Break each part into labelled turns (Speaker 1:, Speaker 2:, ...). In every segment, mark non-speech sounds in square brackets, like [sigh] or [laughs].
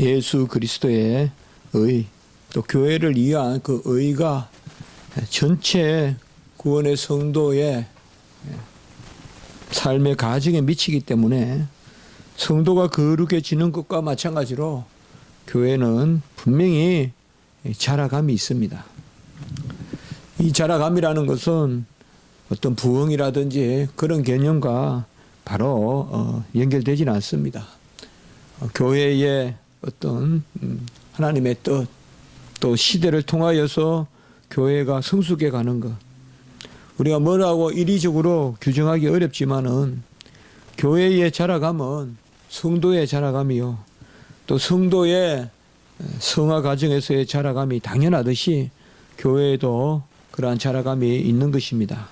Speaker 1: 예수 그리스도의 의, 또 교회를 위한 그 의가 전체 구원의 성도의 삶의 가정에 미치기 때문에 성도가 거룩해지는 것과 마찬가지로 교회는 분명히 자라감이 있습니다. 이 자라감이라는 것은 어떤 부흥이라든지 그런 개념과 바로 어, 연결되지는 않습니다. 어, 교회의 어떤 음, 하나님의 뜻, 또 시대를 통하여서 교회가 성숙해 가는 것. 우리가 뭐라고 이리적으로 규정하기 어렵지만은 교회의 자라감은 성도의 자라감이요. 또 성도의 성화 과정에서의 자라감이 당연하듯이 교회에도 그러한 자라감이 있는 것입니다.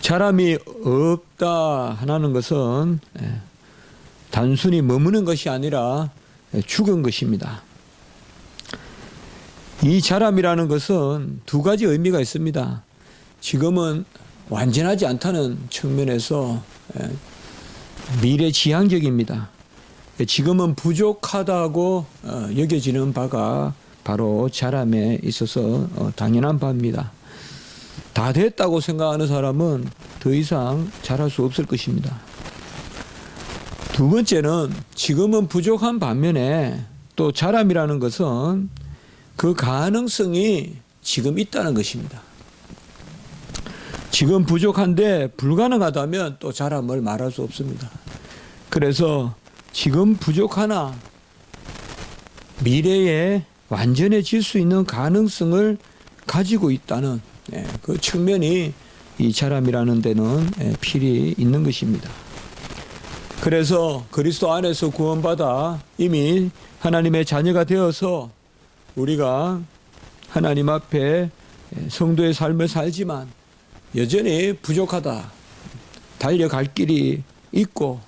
Speaker 1: 자람이 없다 하는 것은 예, 단순히 머무는 것이 아니라 죽은 것입니다. 이 자람이라는 것은 두 가지 의미가 있습니다. 지금은 완전하지 않다는 측면에서 예, 미래 지향적입니다. 지금은 부족하다고 어, 여겨지는 바가 바로 자람에 있어서 어, 당연한 바입니다. 다 됐다고 생각하는 사람은 더 이상 잘할 수 없을 것입니다. 두 번째는 지금은 부족한 반면에 또 자람이라는 것은 그 가능성이 지금 있다는 것입니다. 지금 부족한데 불가능하다면 또 자람을 말할 수 없습니다. 그래서 지금 부족하나 미래에 완전해질 수 있는 가능성을 가지고 있다는 예, 그 측면이 이 자람이라는 데는 예, 필히 있는 것입니다. 그래서 그리스도 안에서 구원받아 이미 하나님의 자녀가 되어서 우리가 하나님 앞에 예, 성도의 삶을 살지만 여전히 부족하다. 달려갈 길이 있고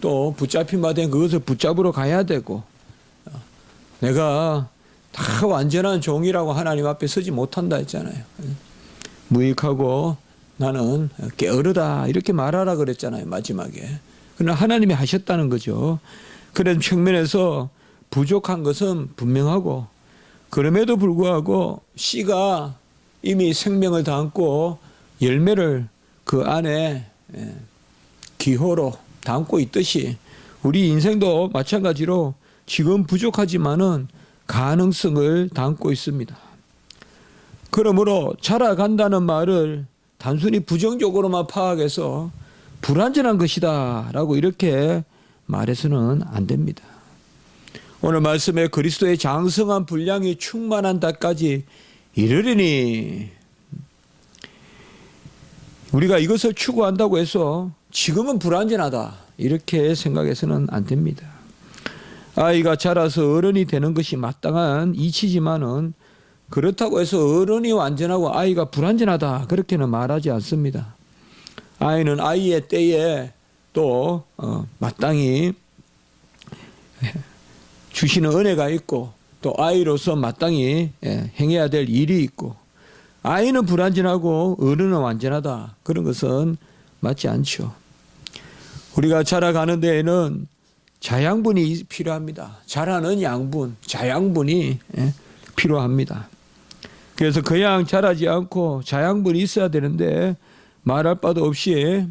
Speaker 1: 또 붙잡힌 바 된 그것을 붙잡으러 가야 되고 어, 내가 다 완전한 종이라고 하나님 앞에 서지 못한다 했잖아요. 무익하고 나는 게으르다 이렇게 말하라 그랬잖아요 마지막에. 그러나 하나님이 하셨다는 거죠. 그런 측면에서 부족한 것은 분명하고 그럼에도 불구하고 씨가 이미 생명을 담고 열매를 그 안에 예, 기호로 담고 있듯이 우리 인생도 마찬가지로 지금 부족하지만은 가능성을 담고 있습니다. 그러므로 자라간다는 말을 단순히 부정적으로만 파악해서 불완전한 것이다 라고 이렇게 말해서는 안 됩니다. 오늘 말씀에 그리스도의 장성한 분량이 충만한 데까지 이르리니 우리가 이것을 추구한다고 해서 지금은 불완전하다 이렇게 생각해서는 안 됩니다. 아이가 자라서 어른이 되는 것이 마땅한 이치지만은 그렇다고 해서 어른이 완전하고 아이가 불완전하다 그렇게는 말하지 않습니다. 아이는 아이의 때에 또 어, 마땅히 주시는 은혜가 있고 또 아이로서 마땅히 예, 행해야 될 일이 있고 아이는 불완전하고 어른은 완전하다 그런 것은 맞지 않죠. 우리가 자라가는 데에는 자양분이 필요합니다. 자라는 양분, 자양분이 예, 필요합니다. 그래서 그냥 자라지 않고 자양분이 있어야 되는데 말할 바도 없이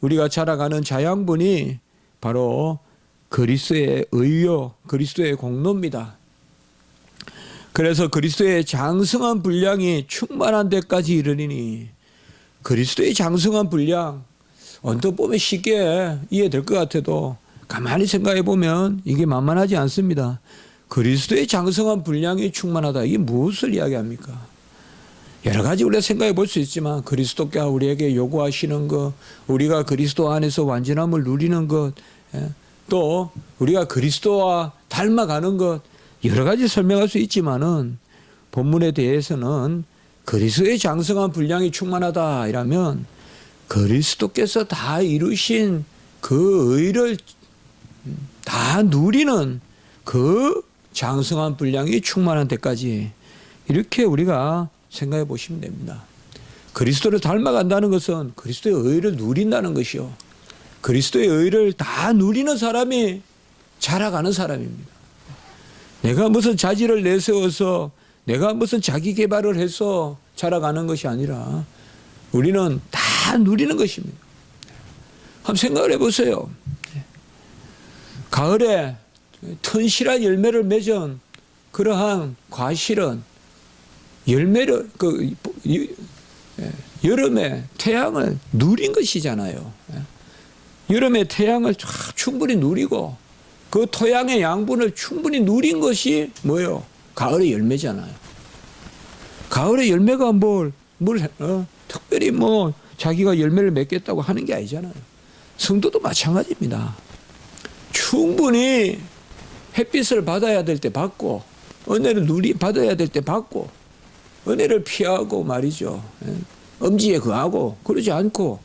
Speaker 1: 우리가 자라가는 자양분이 바로 그리스도의 의요, 그리스도의 공로입니다. 그래서 그리스도의 장성한 분량이 충만한 데까지 이르리니 그리스도의 장성한 분량 언뜻 보면 쉽게 이해될 것 같아도 가만히 생각해 보면 이게 만만하지 않습니다. 그리스도의 장성한 분량이 충만하다. 이게 무엇을 이야기합니까? 여러 가지 우리가 생각해 볼 수 있지만 그리스도가 우리에게 요구하시는 것, 우리가 그리스도 안에서 완전함을 누리는 것, 예, 또 우리가 그리스도와 닮아가는 것 여러 가지 설명할 수 있지만은 본문에 대해서는 그리스도의 장성한 분량이 충만하다 이라면 그리스도께서 다 이루신 그 의를 다 누리는 그 장성한 분량이 충만한 데까지 이렇게 우리가 생각해 보시면 됩니다. 그리스도를 닮아간다는 것은 그리스도의 의를 누린다는 것이요. 그리스도의 의를 다 누리는 사람이 자라가는 사람입니다. 내가 무슨 자질을 내세워서 내가 무슨 자기 개발을 해서 자라가는 것이 아니라 우리는 다 누리는 것입니다. 한번 생각을 해보세요. 가을에 튼실한 열매를 맺은 그러한 과실은 열매를 그 이- 예, 여름에 태양을 누린 것이잖아요. 예. 여름에 태양을 쫙 충분히 누리고 그 토양의 양분을 충분히 누린 것이 뭐예요? 가을의 열매잖아요. 가을의 열매가 뭘, 뭘, 어, 특별히 뭐 자기가 열매를 맺겠다고 하는 게 아니잖아요. 성도도 마찬가지입니다. 충분히 햇빛을 받아야 될 때 받고, 은혜를 누리, 받아야 될 때 받고, 은혜를 피하고 말이죠. 예. 엄지에 거하고, 그러지 않고,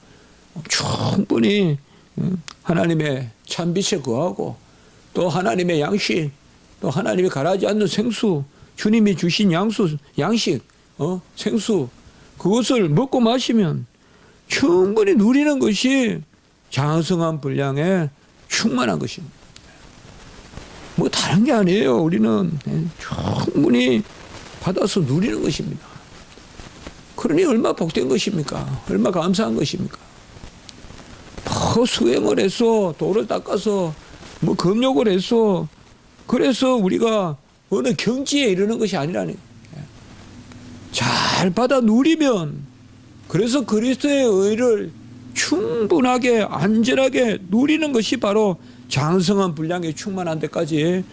Speaker 1: 충분히 음, 하나님의 참빛에 거하고, 또 하나님의 양식, 또 하나님이 가라지 않는 생수, 주님이 주신 양수, 양식, 어, 생수, 그것을 먹고 마시면 충분히 누리는 것이 장성한 분량에 충만한 것입니다. 뭐 다른 게 아니에요. 우리는 예, 충분히 받아서 누리는 것입니다. 그러니 얼마 복된 것입니까? 얼마 감사한 것입니까? 뭐 수행을 해서 돌을 닦아서 뭐 금욕을 해서 그래서 우리가 어느 경지에 이르는 것이 아니라니. 잘 받아 누리면 그래서 그리스도의 의를 충분하게 안전하게 누리는 것이 바로 장성한 분량에 충만한 데까지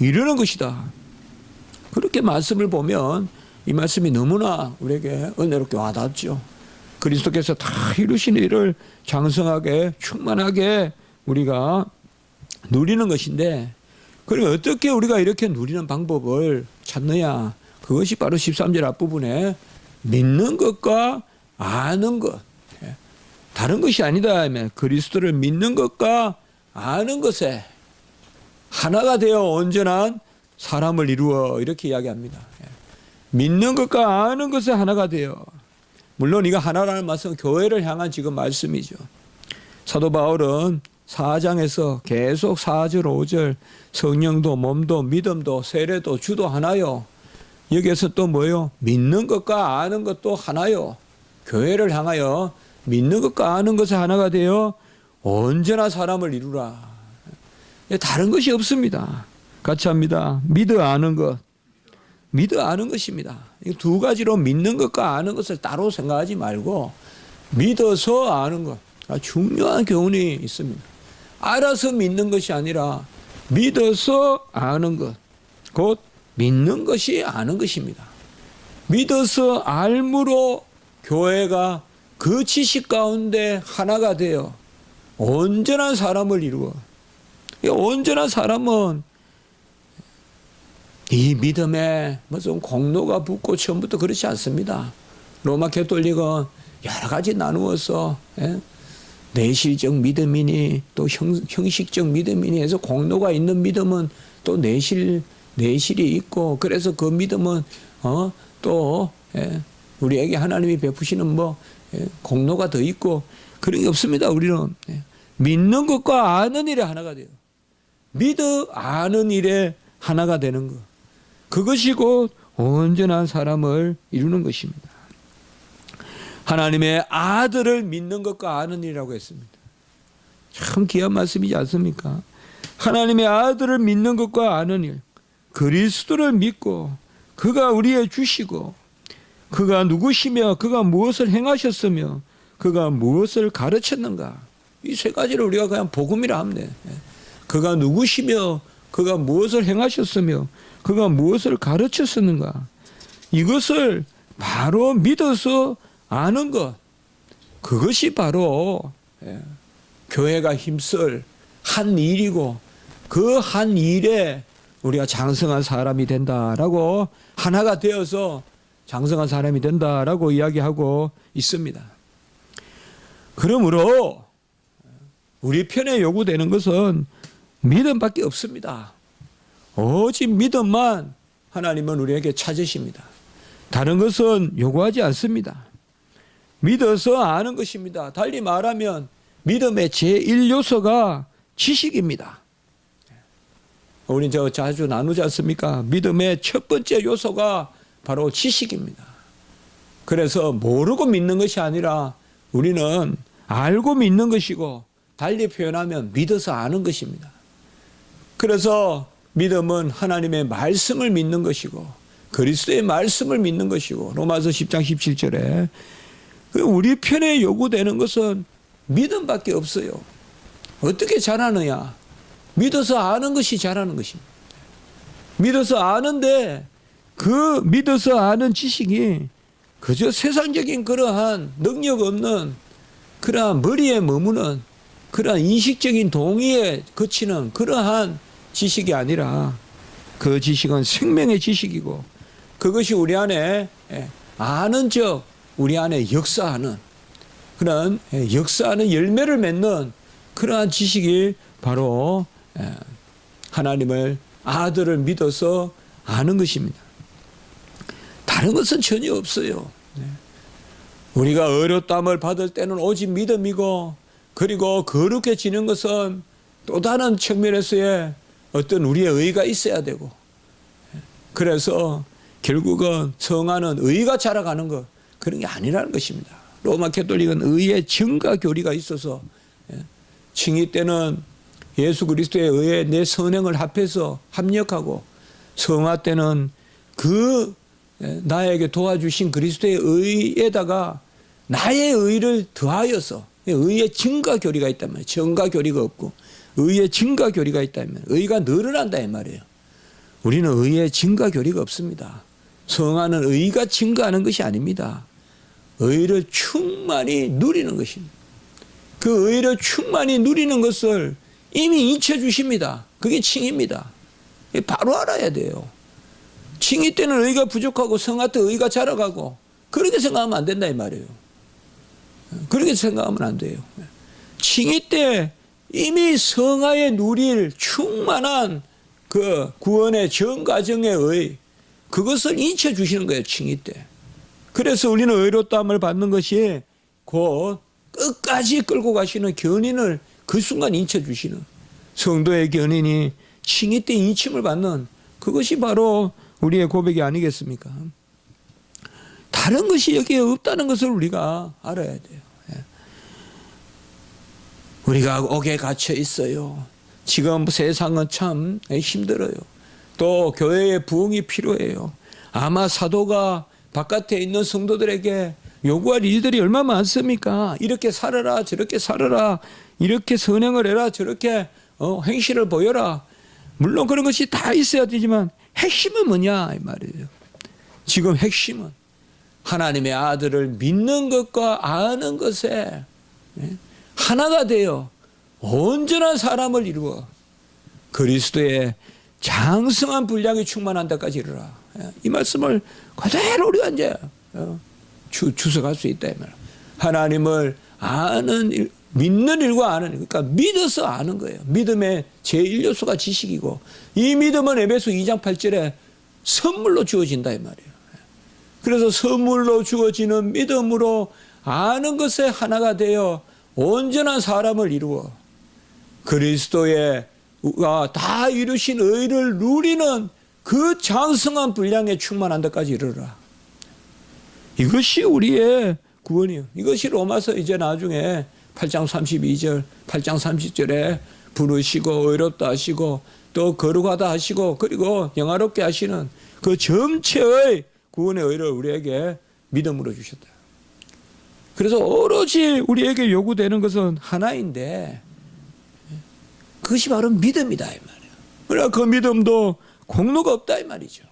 Speaker 1: 이르는 것이다. 그렇게 말씀을 보면 이 말씀이 너무나 우리에게 은혜롭게 와닿죠. 그리스도께서 다 이루신 일을 장성하게 충만하게 우리가 누리는 것인데 그럼 어떻게 우리가 이렇게 누리는 방법을 찾느냐? 그것이 바로 13절 앞부분에 믿는 것과 아는 것. 예. 다른 것이 아니다. 하면 그리스도를 믿는 것과 아는 것에 하나가 되어 온전한 사람을 이루어 이렇게 이야기합니다. 예. 믿는 것과 아는 것에 하나가 되어 물론 이거 하나라는 말씀은 교회를 향한 지금 말씀이죠. 사도 바울은 4장에서 계속 4절, 5절 성령도 몸도 믿음도 세례도 주도 하나요. 여기에서 또 뭐요? 믿는 것과 아는 것도 하나요. 교회를 향하여 믿는 것과 아는 것이 하나가 되어 언제나 사람을 이루라. 다른 것이 없습니다. 같이 합니다. 믿어 아는 것. 믿어 아는 것입니다. 이 두 가지로 믿는 것과 아는 것을 따로 생각하지 말고 믿어서 아는 것. 아, 중요한 교훈이 있습니다. 알아서 믿는 것이 아니라 믿어서 아는 것. 곧 믿는 것이 아는 것입니다. 믿어서 알므로 교회가 그 지식 가운데 하나가 되어 온전한 사람을 이루어. 이 온전한 사람은 이 믿음에 무슨 공로가 붙고 처음부터 그렇지 않습니다. 로마 캐톨릭은 여러 가지 나누어서 예? 내실적 믿음이니 또 형, 형식적 믿음이니 해서 공로가 있는 믿음은 또 내실 내실이 있고 그래서 그 믿음은 어 또 예? 우리에게 하나님이 베푸시는 뭐 예? 공로가 더 있고 그런 게 없습니다. 우리는 예? 믿는 것과 아는 일에 하나가 돼요. 믿어 아는 일에 하나가 되는 것. 그것이 곧 온전한 사람을 이루는 것입니다. 하나님의 아들을 믿는 것과 아는 일이라고 했습니다. 참 귀한 말씀이지 않습니까? 하나님의 아들을 믿는 것과 아는 일. 그리스도를 믿고 그가 우리의 주시고 그가 누구시며 그가 무엇을 행하셨으며 그가 무엇을 가르쳤는가. 이 세 가지를 우리가 그냥 복음이라 하면 돼. 그가 누구시며 그가 무엇을 행하셨으며 그가 무엇을 가르쳤었는가. 이것을 바로 믿어서 아는 것. 그것이 바로 예, 교회가 힘쓸 한 일이고 그 한 일에 우리가 장성한 사람이 된다라고 하나가 되어서 장성한 사람이 된다라고 이야기하고 있습니다. 그러므로 우리 편에 요구되는 것은 믿음밖에 없습니다. 오직 믿음만 하나님은 우리에게 찾으십니다. 다른 것은 요구하지 않습니다. 믿어서 아는 것입니다. 달리 말하면 믿음의 제1요소가 지식입니다. 우리 저 자주 나누지 않습니까? 믿음의 첫 번째 요소가 바로 지식입니다. 그래서 모르고 믿는 것이 아니라 우리는 알고 믿는 것이고 달리 표현하면 믿어서 아는 것입니다. 그래서 믿음은 하나님의 말씀을 믿는 것이고 그리스도의 말씀을 믿는 것이고 로마서 10장 17절에 그 우리 편에 요구되는 것은 믿음밖에 없어요. 어떻게 잘하느냐? 믿어서 아는 것이 잘하는 것입니다. 믿어서 아는데 그 믿어서 아는 지식이 그저 세상적인 그러한 능력 없는 그러한 머리에 머무는 그러한 인식적인 동의에 그치는 그러한 지식이 아니라 그 지식은 생명의 지식이고 그것이 우리 안에 예, 아는 적 우리 안에 역사하는 그런 예, 역사하는 열매를 맺는 그러한 지식이 바로 예, 하나님을 아들을 믿어서 아는 것입니다. 다른 것은 전혀 없어요. 네. 우리가 어렵담을 받을 때는 오직 믿음이고 그리고 거룩해지는 것은 또 다른 측면에서의 어떤 우리의 의가 있어야 되고. 그래서 결국은 성화는 의가 자라가는 것 그런 게 아니라는 것입니다. 로마 캐톨릭은 의의 증가 교리가 있어서 예, 칭의 때는 예수 그리스도의 의에 내 선행을 합해서 합력하고 성화 때는 그 예, 나에게 도와주신 그리스도의 의에다가 나의 의를 더하여서 의의 증가 교리가 있다면 증가 교리가 없고 의의 증가 교리가 있다면 의가 늘어난다 이 말이에요. 우리는 의의 증가 교리가 없습니다. 성화는 의가 증가하는 것이 아닙니다. 의를 충만히 누리는 것입니다. 그 의를 충만히 누리는 것을 이미 잊혀 주십니다. 그게 칭입니다. 바로 알아야 돼요. 칭의 때는 의가 부족하고 성화 때 의가 자라가고 그렇게 생각하면 안 된다 이 말이에요. 그렇게 생각하면 안 돼요. 칭의 때 이미 성화에 누릴 충만한 그 구원의 전 과정의 의 그것을 잊혀 주시는 거예요 칭의 때. 그래서 우리는 의롭다함을 받는 것이 곧 끝까지 끌고 가시는 견인을 그 순간 잊혀 주시는 성도의 견인이 칭의 때 인침을 받는 그것이 바로 우리의 고백이 아니겠습니까? 다른 것이 여기에 없다는 것을 우리가 알아야 돼요. 예. 우리가 옥에 갇혀 있어요. 지금 세상은 참 힘들어요. 또 교회의 부흥이 필요해요. 아마 사도가 바깥에 있는 성도들에게 요구할 일들이 얼마나 많습니까? 이렇게 살아라, 저렇게 살아라, 이렇게 선행을 해라, 저렇게 어, 행실을 보여라. 물론 그런 것이 다 있어야 되지만 핵심은 뭐냐 이 말이에요. 지금 핵심은 하나님의 아들을 믿는 것과 아는 것에 예, 하나가 되어 온전한 사람을 이루어 그리스도의 장성한 분량이 충만한 데까지 이르라. 예, 이 말씀을 그대로 우리가 이제 어, 주, 주석할 수 있다. 이 말. 하나님을 아는 일, 믿는 일과 아는 일, 그러니까 믿어서 아는 거예요. 믿음의 제1요소가 지식이고 이 믿음은 에베소 2장 8절에 선물로 주어진다 이 말이에요. 그래서 선물로 주어지는 믿음으로 아는 것에 하나가 되어 온전한 사람을 이루어 그리스도의 다 이루신 의를 누리는 그 장성한 분량에 충만한 데까지 이르라. 이것이 우리의 구원이요. 이것이 로마서 이제 나중에 8장 32절, 8장 30절에 부르시고 의롭다 하시고 또 거룩하다 하시고 그리고 영화롭게 하시는 그 전체의 구원의 의를 우리에게 믿음으로 주셨다. 그래서 오로지 우리에게 요구되는 것은 하나인데 그것이 바로 믿음이다 이 말이에요. 그러나 그 믿음도 공로가 없다 이 말이죠.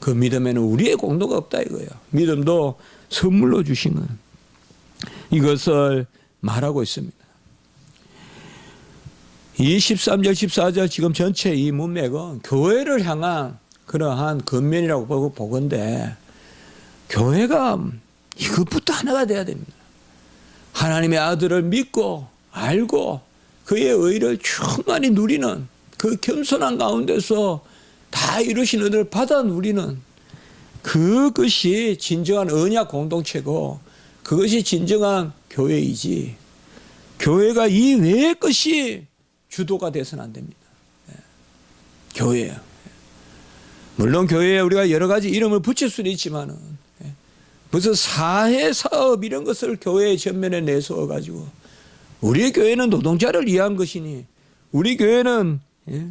Speaker 1: 그 믿음에는 우리의 공로가 없다 이거예요. 믿음도 선물로 주시는 이것을 말하고 있습니다. 이 13절, 14절 지금 전체 이 문맥은 교회를 향한 그러한 근면이라고 보고 보건데 교회가 이것부터 하나가 돼야 됩니다. 하나님의 아들을 믿고 알고 그의 의를 충만히 누리는 그 겸손한 가운데서 다 이루신 은혜를 받아 누리는 그것이 진정한 언약 공동체고 그것이 진정한 교회이지 교회가 이 외의 것이 주도가 돼서는 안 됩니다. 예. 교회예요. 물론 교회에 우리가 여러 가지 이름을 붙일 수는 있지만은 예. 무슨 사회 사업 이런 것을 교회의 전면에 내세워 가지고 우리 교회는 노동자를 위한 것이니 우리 교회는 예,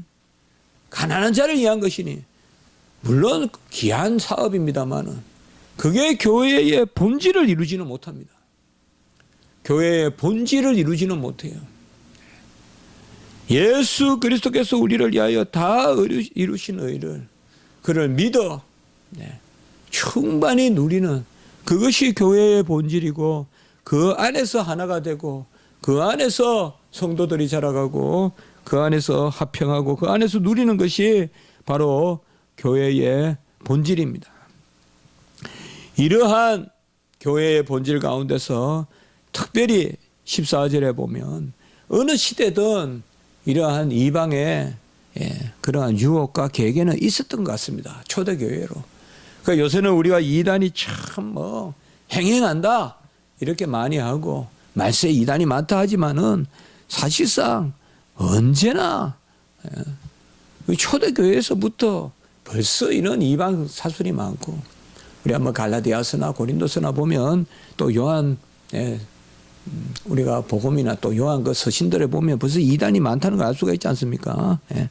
Speaker 1: 가난한 자를 위한 것이니 물론 귀한 사업입니다만은 그게 교회의 본질을 이루지는 못합니다. 교회의 본질을 이루지는 못해요. 예수 그리스도께서 우리를 위하여 다 이루- 이루신 의를 그를 믿어 네, 충만히 누리는 그것이 교회의 본질이고 그 안에서 하나가 되고 그 안에서 성도들이 자라가고 그 안에서 합평하고 그 안에서 누리는 것이 바로 교회의 본질입니다. 이러한 교회의 본질 가운데서 특별히 14절에 보면 어느 시대든 이러한 이방의 예, 그러한 유혹과 계계는 있었던 것 같습니다. 초대교회로. 그러니까 요새는 우리가 이단이 참 뭐 행행한다 이렇게 많이 하고 말세 이단이 많다 하지만은 사실상 언제나 예, 그 초대교회에서부터 벌써 이런 이방 사술이 많고 우리 한번 갈라디아서나 고린도서나 보면 또 요한 예, 음, 우리가 복음이나 또 요한 그 서신들에 보면 벌써 이단이 많다는 걸 알 수가 있지 않습니까? 예.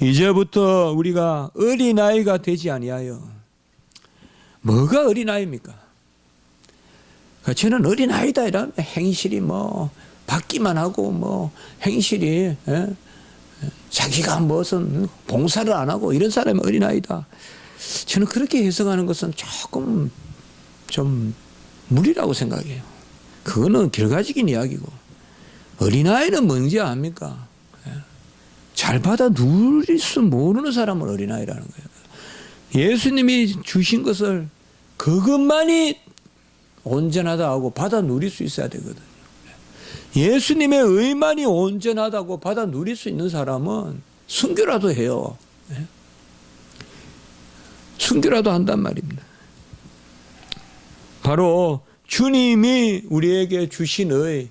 Speaker 1: 이제부터 우리가 어린 아이가 되지 아니하여 뭐가 어린 아이입니까? 그러니까 저는 어린 아이다 이러면 행실이 뭐 받기만 하고 뭐 행실이 예? 자기가 무슨 봉사를 안 하고 이런 사람이 어린 아이다. 저는 그렇게 해석하는 것은 조금 좀 무리라고 생각해요. 그거는 결과적인 이야기고 어린아이는 뭔지 압니까? 예. 잘 받아 누릴 수 모르는 사람은 어린아이라는 거예요. 예수님이 주신 것을 그것만이 온전하다 하고 받아 누릴 수 있어야 되거든요. 예수님의 의만이 온전하다고 받아 누릴 수 있는 사람은 순교라도 해요. 예. 순교라도 한단 말입니다. 바로 주님이 우리에게 주신 의,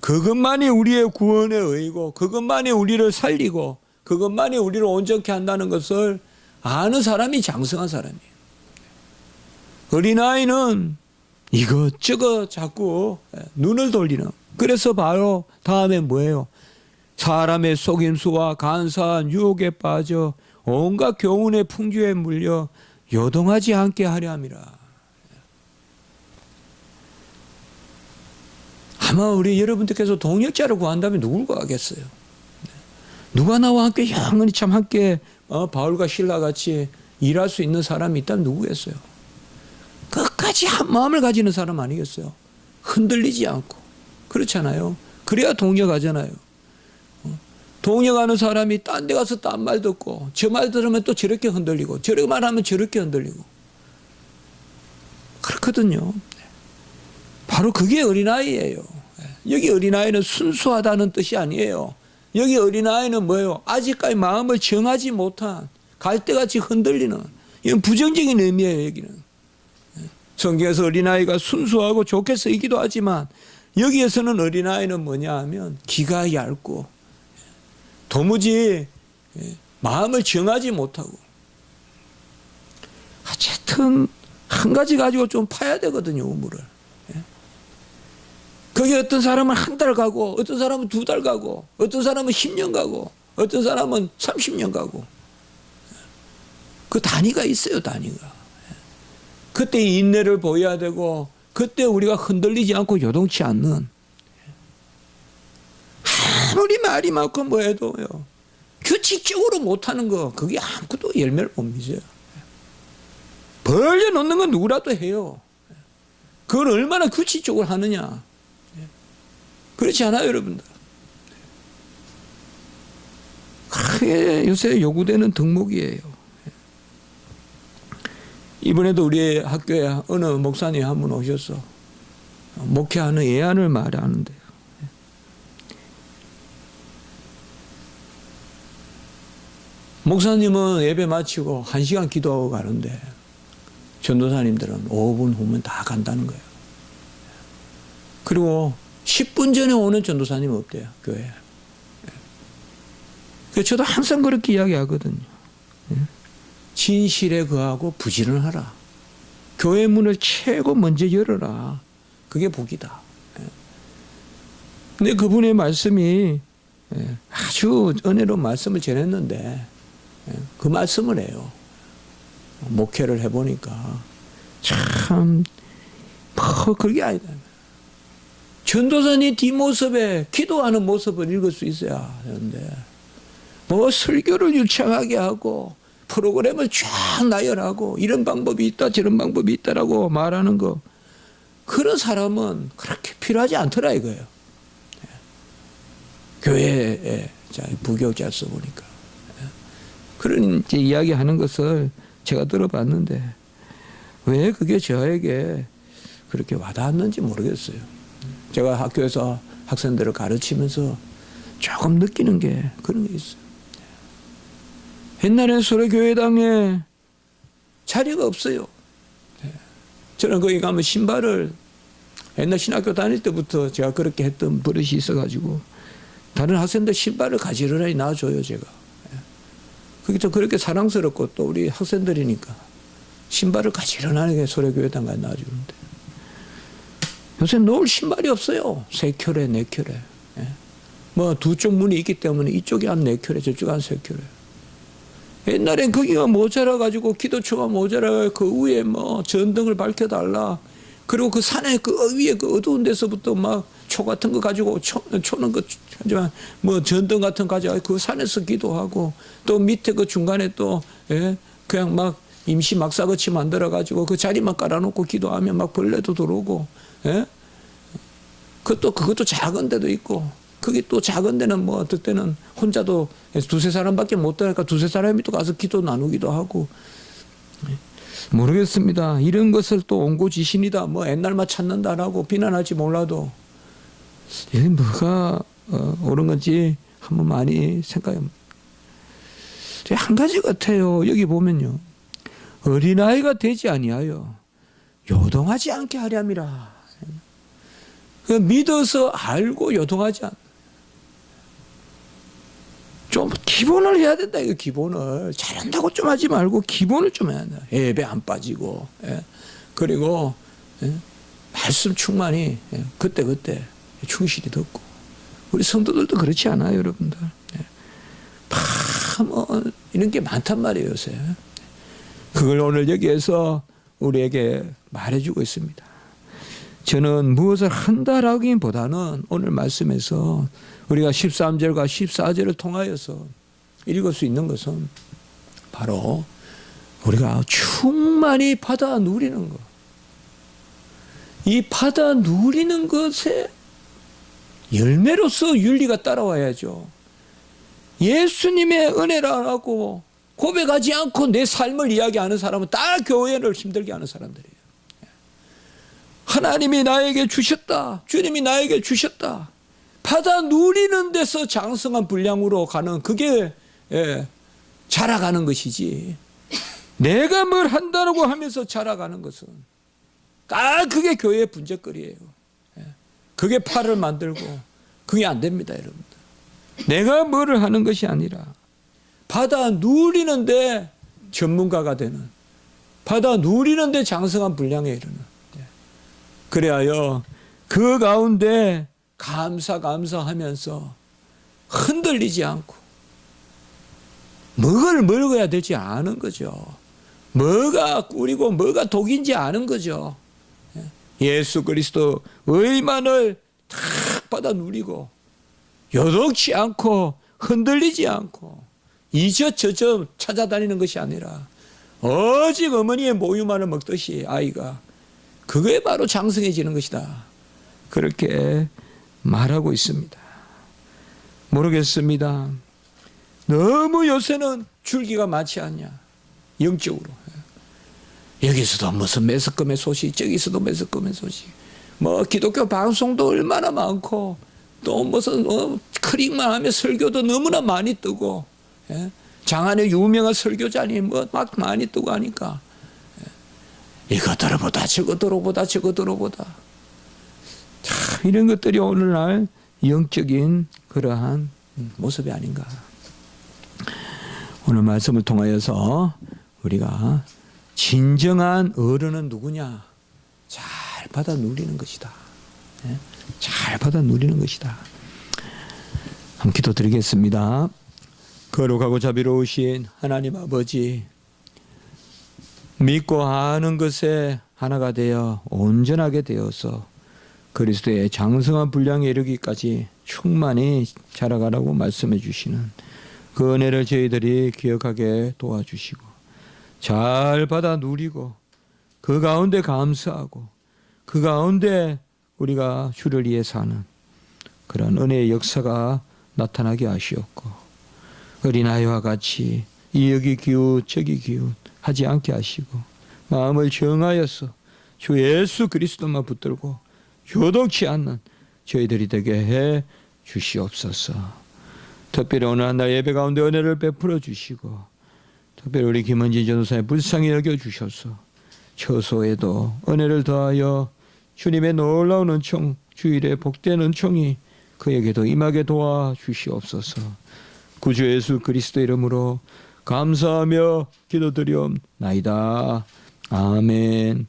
Speaker 1: 그것만이 우리의 구원의 의고, 그것만이 우리를 살리고, 그것만이 우리를 온전케 한다는 것을 아는 사람이 장성한 사람이에요. 어린아이는 이것저것 자꾸 눈을 돌리는. 그래서 바로 다음에 뭐예요? 사람의 속임수와 간사한 유혹에 빠져 온갖 교훈의 풍주에 물려 요동하지 않게 하려 함이라. 아마 우리 여러분들께서 동역자를 구한다면 누굴 구하겠어요? 누가 나와 함께 영원히 참 함께 어, 바울과 신라 같이 일할 수 있는 사람이 있다면 누구겠어요? 끝까지 한 마음을 가지는 사람 아니겠어요? 흔들리지 않고 그렇잖아요. 그래야 동역하잖아요. 어, 동역하는 사람이 딴 데 가서 딴 말 듣고 저 말 들으면 또 저렇게 흔들리고 저렇게 말하면 저렇게 흔들리고 그렇거든요. 바로 그게 어린아이예요. 여기 어린아이는 순수하다는 뜻이 아니에요. 여기 어린아이는 뭐예요? 아직까지 마음을 정하지 못한 갈대같이 흔들리는 이건 부정적인 의미예요, 여기는. 성경에서 어린아이가 순수하고 좋게 쓰이기도 하지만 여기에서는 어린아이는 뭐냐 하면 기가 얇고 도무지 마음을 정하지 못하고 어쨌든 한 가지 가지고 좀 파야 되거든요, 우물을. 거기 어떤 사람은 한 달 가고, 어떤 사람은 두 달 가고, 어떤 사람은 10년 가고, 어떤 사람은 30년 가고. 그 단위가 있어요, 단위가. 그때 인내를 보여야 되고, 그때 우리가 흔들리지 않고 요동치 않는. 아무리 말이 많고 뭐 해도요. 규칙적으로 못하는 거, 그게 아무것도 열매를 못 맺어요. 벌려놓는 건 누구라도 해요. 그걸 얼마나 규칙적으로 하느냐. 그렇지 않아요, 여러분들? 크게 요새 요구되는 덕목이에요. 이번에도 우리 학교에 어느 목사님 한 분 오셔서 목회하는 예안을 말하는데요. 목사님은 예배 마치고 한 시간 기도하고 가는데 전도사님들은 5분 후면 다 간다는 거예요. 그리고 10분 전에 오는 전도사님 없대요, 교회에. 저도 항상 그렇게 이야기하거든요. 예? 진실에 거하고 부지런 하라. 교회 문을 최고 먼저 열어라. 그게 복이다. 예. 근데 그분의 말씀이 예, 아주 은혜로운 말씀을 전했는데 예, 그 말씀을 해요. 목회를 해보니까 참 뭐, 그게 아니다. 전도사님 뒷모습에 기도하는 모습을 읽을 수 있어야 되는데 뭐 설교를 유창하게 하고 프로그램을 쫙 나열하고 이런 방법이 있다 저런 방법이 있다라고 말하는 거 그런 사람은 그렇게 필요하지 않더라 이거예요. 예. 교회에 자, 부교자서 보니까 예. 그런 이제 이야기하는 것을 제가 들어봤는데 왜 그게 저에게 그렇게 와닿았는지 모르겠어요. 제가 학교에서 학생들을 가르치면서 조금 느끼는 게 그런 게 있어요. 옛날엔 소래 교회당에 자리가 없어요. 네. 저는 거기 가면 신발을 옛날 신학교 다닐 때부터 제가 그렇게 했던 버릇이 있어가지고 다른 학생들 신발을 가지런히 놔줘요 제가. 예. 그게 또 그렇게 사랑스럽고 또 우리 학생들이니까 신발을 가지런하게 소래교회당 가서 놔주는데 요새 놓을 신발이 없어요. 세 켤에 네 켤에. 예. 뭐두 쪽 문이 있기 때문에 이쪽이 한네 켤에 저쪽 한세 켤에. 옛날엔 거기가 모자라 가지고 기도초가 모자라 그 위에 뭐 전등을 밝혀달라. 그리고 그 산에 그 위에 그 어두운 데서부터 막 초 같은 거 가지고 초, 초는 그 하지만 뭐 전등 같은 거 가지고 그 산에서 기도하고 또 밑에 그 중간에 또 예, 그냥 막 임시 막사거치 만들어 가지고 그 자리만 깔아놓고 기도하면 막 벌레도 들어오고 예? 그것도 그것도 작은 데도 있고 그게 또 작은 데는 뭐 어떨 때는 혼자도 두세 사람밖에 못 되니까 두세 사람이 또 가서 기도 나누기도 하고 모르겠습니다. 이런 것을 또 온고지신이다. 뭐 옛날만 찾는다라고 비난할지 몰라도 이게 뭐가 어, 옳은 건지 한번 많이 생각해. 한 가지 같아요. 여기 보면요. 어린아이가 되지 아니하여 요동하지 않게 하렴이라. 그 믿어서 알고 요동하지 않. 좀 기본을 해야 된다 이거 기본을 잘한다고 좀 하지 말고 기본을 좀 해야 된다. 예배 안 빠지고 예. 그리고 예. 말씀 충만히 예. 그때 그때 충실히 듣고 우리 성도들도 그렇지 않아요 여러분들. 예. 뭐 이런 게 많단 말이에요 요새. 그걸 오늘 여기에서 우리에게 말해주고 있습니다. 저는 무엇을 한다라기보다는 오늘 말씀에서 우리가 13절과 14절을 통하여서 읽을 수 있는 것은 바로 우리가 충만히 받아 누리는 것. 이 받아 누리는 것에 열매로서 윤리가 따라와야죠. 예수님의 은혜라고 고백하지 않고 내 삶을 이야기하는 사람은 다 교회를 힘들게 하는 사람들이에요. 하나님이 나에게 주셨다. 주님이 나에게 주셨다. 받아 누리는 데서 장성한 분량으로 가는 그게 예, 자라가는 것이지. 내가 뭘 한다고 하면서 자라가는 것은 다 그게 교회의 분재거리예요. 예. 그게 팔을 만들고 그게 안 됩니다, 여러분들. 내가 뭐를 하는 것이 아니라 받아 누리는데 전문가가 되는 받아 누리는데 장성한 분량에 이르는 예. 그래하여 그 가운데 감사 감사하면서 흔들리지 않고 먹을 먹어야 되지 않은 거죠. 뭐가 꿀이고 뭐가 독인지 아는 거죠. 예. 예수 그리스도 의만을 탁 받아 누리고 요동치 않고 흔들리지 않고 이저저저 찾아다니는 것이 아니라 오직 어머니의 모유만을 먹듯이 아이가 그게 바로 장성해지는 것이다. 그렇게 말하고 있습니다. 모르겠습니다. 너무 요새는 줄기가 많지 않냐. 영적으로. 여기서도 무슨 매석금의 소식, 저기서도 매석금의 소식. 뭐 기독교 방송도 얼마나 많고 또 무슨 뭐 클릭만 하면 설교도 너무나 많이 뜨고 예? 장안의 유명한 설교자니 뭐 막 많이 뜨고 하니까 예? 이거 들어보다 저거 들어보다 저거 들어보다 참 [laughs] 이런 것들이 오늘날 영적인 그러한 모습이 아닌가. 오늘 말씀을 통하여서 우리가 진정한 어른은 누구냐? 잘 받아 누리는 것이다. 예? 잘 받아 누리는 것이다. 한 기도 드리겠습니다. 거룩하고 자비로우신 하나님 아버지, 믿고 하는 것에 하나가 되어 온전하게 되어서 그리스도의 장성한 분량에 이르기까지 충만히 자라가라고 말씀해 주시는 그 은혜를 저희들이 기억하게 도와주시고 잘 받아 누리고 그 가운데 감사하고 그 가운데 우리가 주를 위해 사는 그런 은혜의 역사가 나타나게 하시옵고 어린아이와 같이 이 여기 기웃 저기 기웃 하지 않게 하시고 마음을 정하여서 주 예수 그리스도만 붙들고 교독치 않는 저희들이 되게 해 주시옵소서. 특별히 오늘 한 날 예배 가운데 은혜를 베풀어 주시고 특별히 우리 김은진 전도사의 불쌍히 여겨 주셔서 처소에도 은혜를 더하여 주님의 놀라운 은총 주일의 복된 은총이 그에게도 임하게 도와 주시옵소서. 구주 예수 그리스도 이름으로 감사하며 기도드리옵나이다. 아멘.